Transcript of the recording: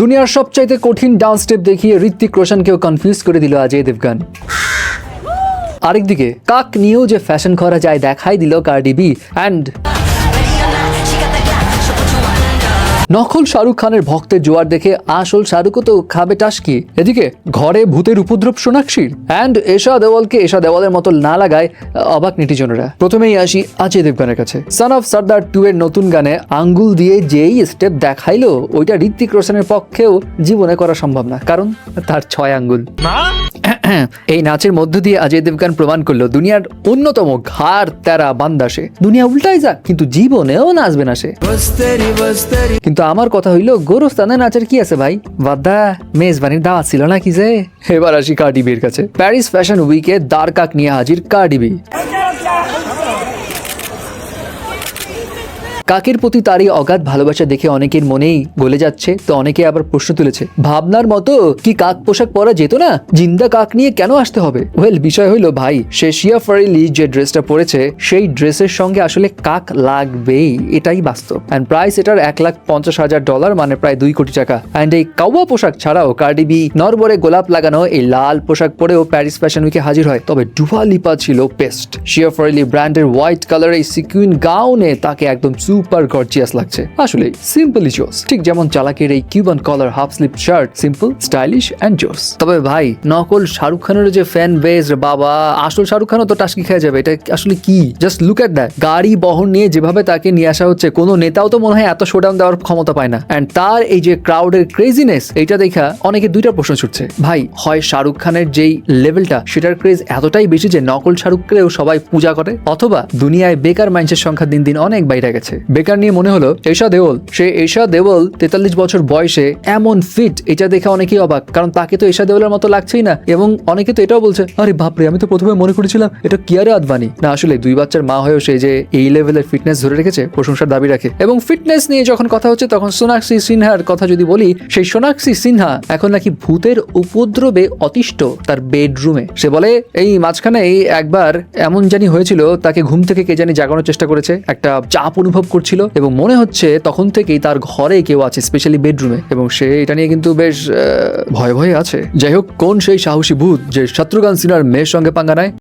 দুনিয়ার সবচাইতে কঠিন ডান্স স্টেপ দেখিয়ে ঋত্বিক রোশনকেও কনফিউজ করে দিল অজয় দেবগান। আরেকদিকে, কাক নিয়েও যে ফ্যাশন করা যায় দেখাই দিল কার্ডি বি অ্যান্ড নকল শাহরুখ খানের ভক্তের জোয়ার দেখে আসল শাহরুখও তো খাবে টাসকি। এদিকে ঘরে ভূতের উপদ্রব সোনাক্ষীর। অ্যান্ড এশা দেওয়ালকে এশা দেওয়ালের মতো না লাগায় অবাক নেটিজনরা। প্রথমেই আসি অজয় দেবগানের কাছে। সান অফ সর্দার টু এর নতুন গানে আঙ্গুল দিয়ে যেই স্টেপ দেখাইলো, ওইটা ঋত্বিক রোশনের পক্ষেও জীবনে করা সম্ভব না। কারণ তার ছয় আঙ্গুল। এই নাচের মধ্য দিয়ে অজয় দেবগান প্রমাণ করল দুনিয়ার অন্যতম ঘাড় তেরা বান্দা সে। দুনিয়া উল্টাই যাক কিন্তু জীবনেও নাচবে না সে। কিন্তু আমার কথা হইল গোরস্তানে নাচের কি আছে ভাই? বাদ্দা মেজবানির দাওয়াত ছিল না কি যে? এবার আসি কার্ডিবির কাছে। প্যারিস ফ্যাশন উইকে কাক নিয়ে হাজির কার্ডিবি। কাকের প্রতি তার এই অগাধ ভালোবাসা দেখে অনেকের মনেই গলে যাচ্ছে, তো অনেকে আবার প্রশ্ন তুলেছে, ভাবনার মতো কি কাক পোশাক পরা যেত না? জিন্দা কাক নিয়ে কেন আসতে হবে? ওয়েল বিষয় হইল ভাই শিয়া ফারিলি যে ড্রেসটা পরেছে, সেই ড্রেসের সঙ্গে আসলে কাক লাগবেই, এটাই বাস্তব। অ্যান্ড প্রাইস এটার এক লাখ পঞ্চাশ হাজার ডলার মানে প্রায় দুই কোটি টাকা। অ্যান্ড এই কাউয়া পোশাক ছাড়াও কার্ডিবি নরবরে গোলাপ লাগানো এই লাল পোশাক পরেও প্যারিস ফ্যাশন উইকে হাজির হয়। তবে ডুভা লিপা ছিল পেস্ট শিয়া ফারিলি ব্র্যান্ডের হোয়াইট কালার এই সিকুইন গাউনে তাকে একদম সুপার গর্জিয়াস লাগছে। আসলে সিম্পলি জোস। ঠিক যেমন চালাকের এই Cuban collar half sleeve shirt simple stylish and জোস। তবে ভাই, নকল শাহরুখ খানের যে ফ্যান বেস বাবা, আসল শাহরুখ খানও তো টাসকি খেয়ে যাবে, এটা আসলে কি? জাস্ট লুক এট দ্যাট গাড়ি বহন নিয়ে যেভাবে তাকে নিয়ে আসা হচ্ছে, কোনো নেতাও তো মনে হয় এত শোডাউন দেওয়ার ক্ষমতা পায় না। অ্যান্ড তার এই যে ক্রাউডের ক্রেজিনেস এইটা দেখা অনেকে দুইটা প্রশ্ন ছুটছে। ভাই, হয় শাহরুখ খানের যেই লেভেলটা সেটার ক্রেজ এতটাই বেশি যে নকল শাহরুখকেও সবাই পূজা করে? অথবা দুনিয়ায় বেকার মানুষের সংখ্যা দিন দিন অনেক বাইরে গেছে। বেকার নিয়ে মনে হলো এশা দেওল। সে এশা দেওল তেতাল্লিশ বছর বয়সে এমন ফিট এটা দেখে অনেকেই অবাক। কারণ তাকে তো এশা দেওলের মতো লাগছেই না। এবং অনেকে তো এটাও বলছে, আরে বাপরে, আমি তো প্রথমে মনে করেছিলাম এটা কিয়ারে আদবানি। না, আসলে দুই বাচ্চার মা হয়েও সে যে এই লেভেলের ফিটনেস ধরে রেখেছে, প্রশংসার দাবি রাখে। এবং ফিটনেস নিয়ে যখন কথা হচ্ছে, তখন সোনাক্ষী সিনহার কথা যদি বলি, সেই সোনাক্ষী সিনহা এখন নাকি ভূতের উপদ্রবে অতিষ্ঠ তার বেডরুমে সে বলে, এই মাঝখানে একবার এমন জানি হয়েছিল, তাকে ঘুম থেকে কে জানি জাগানোর চেষ্টা করেছে। একটা চাপ অনুভব করছিল এবং মনে হচ্ছে তখন থেকেই তার ঘরে কেউ আছে স্পেশালি বেডরুমে এবং সে এটা নিয়ে কিন্তু বেশ ভয় ভয়ে আছে। যাই হোক, কোন সেই সাহসী ভূত যে শত্রুঘ্ন সিনহার মেয়ের সঙ্গে পাঙ্গা নেয়?